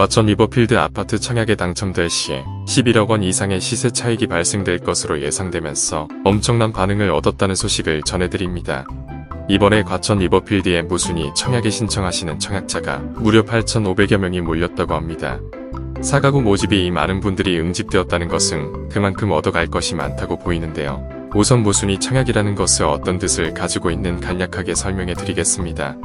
과천 리버필드 아파트 청약에 당첨될 시 11억 원 이상의 시세 차익이 발생될 것으로 예상되면서 엄청난 반응을 얻었다는 소식을 전해드립니다. 이번에 과천 리버필드에 무순이 청약에 신청하시는 청약자가 무려 8,500여 명이 몰렸다고 합니다. 사가구 모집이 많은 분들이 응집되었다는 것은 그만큼 얻어갈 것이 많다고 보이는데요. 우선 무순이 청약이라는 것을 어떤 뜻을 가지고 있는 간략하게 설명해 드리겠습니다.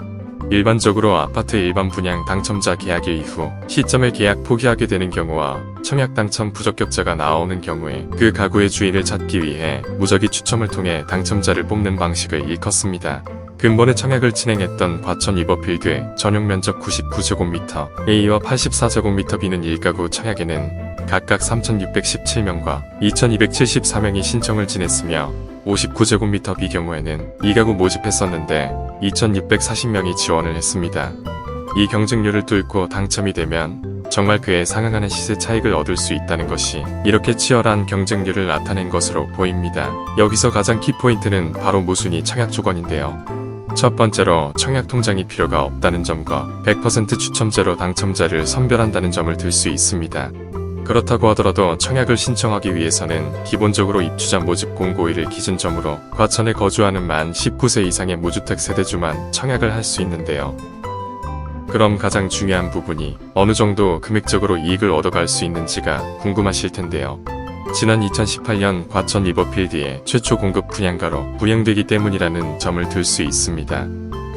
일반적으로 아파트 일반 분양 당첨자 계약일 이후 시점에 계약 포기하게 되는 경우와 청약 당첨 부적격자가 나오는 경우에 그 가구의 주인을 찾기 위해 무작위 추첨을 통해 당첨자를 뽑는 방식을 일컫습니다. 근본에 청약을 진행했던 과천 리버필드의 전용 면적 99제곱미터 A와 84제곱미터 B는 1가구 청약에는 각각 3,617명과 2,274명이 신청을 지냈으며 59제곱미터 B 경우에는 2가구 모집했었는데 2,640명이 지원을 했습니다. 이 경쟁률을 뚫고 당첨이 되면 정말 그에 상응하는 시세 차익을 얻을 수 있다는 것이 이렇게 치열한 경쟁률을 나타낸 것으로 보입니다. 여기서 가장 키포인트는 바로 무순위 청약 조건인데요. 첫 번째로 청약 통장이 필요가 없다는 점과 100% 추첨제로 당첨자를 선별한다는 점을 들 수 있습니다. 그렇다고 하더라도 청약을 신청하기 위해서는 기본적으로 입주자 모집 공고일을 기준점으로 과천에 거주하는 만 19세 이상의 무주택 세대주만 청약을 할 수 있는데요. 그럼 가장 중요한 부분이 어느 정도 금액적으로 이익을 얻어갈 수 있는지가 궁금하실 텐데요. 지난 2018년 과천 리버필드의 최초 공급 분양가로 분양되기 때문이라는 점을 들 수 있습니다.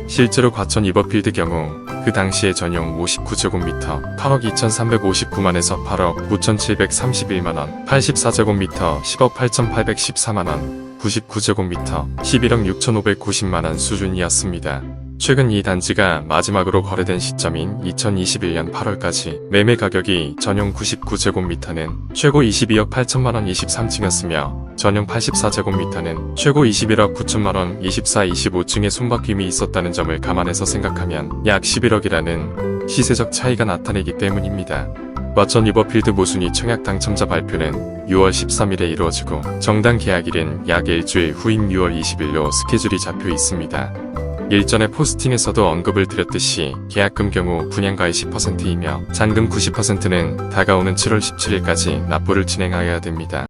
실제로 과천 리버필드 경우 그 당시의 전용 59제곱미터 8억 2,359만에서 8억 9,731만원, 84제곱미터 10억 8,814만원, 99제곱미터 11억 6,590만원 수준이었습니다. 최근 이 단지가 마지막으로 거래된 시점인 2021년 8월까지 매매 가격이 전용 99제곱미터는 최고 22억 8천만원 23층이었으며 전용 84제곱미터는 최고 21억 9천만원 24, 25층의 손바뀜이 있었다는 점을 감안해서 생각하면 약 11억이라는 시세적 차이가 나타내기 때문입니다. 과천 리버필드 모순위 청약 당첨자 발표는 6월 13일에 이루어지고 정당 계약일은 약 일주일 후인 6월 20일로 스케줄이 잡혀 있습니다. 일전에 포스팅에서도 언급을 드렸듯이 계약금 경우 분양가의 10%이며 잔금 90%는 다가오는 7월 17일까지 납부를 진행하여야 됩니다.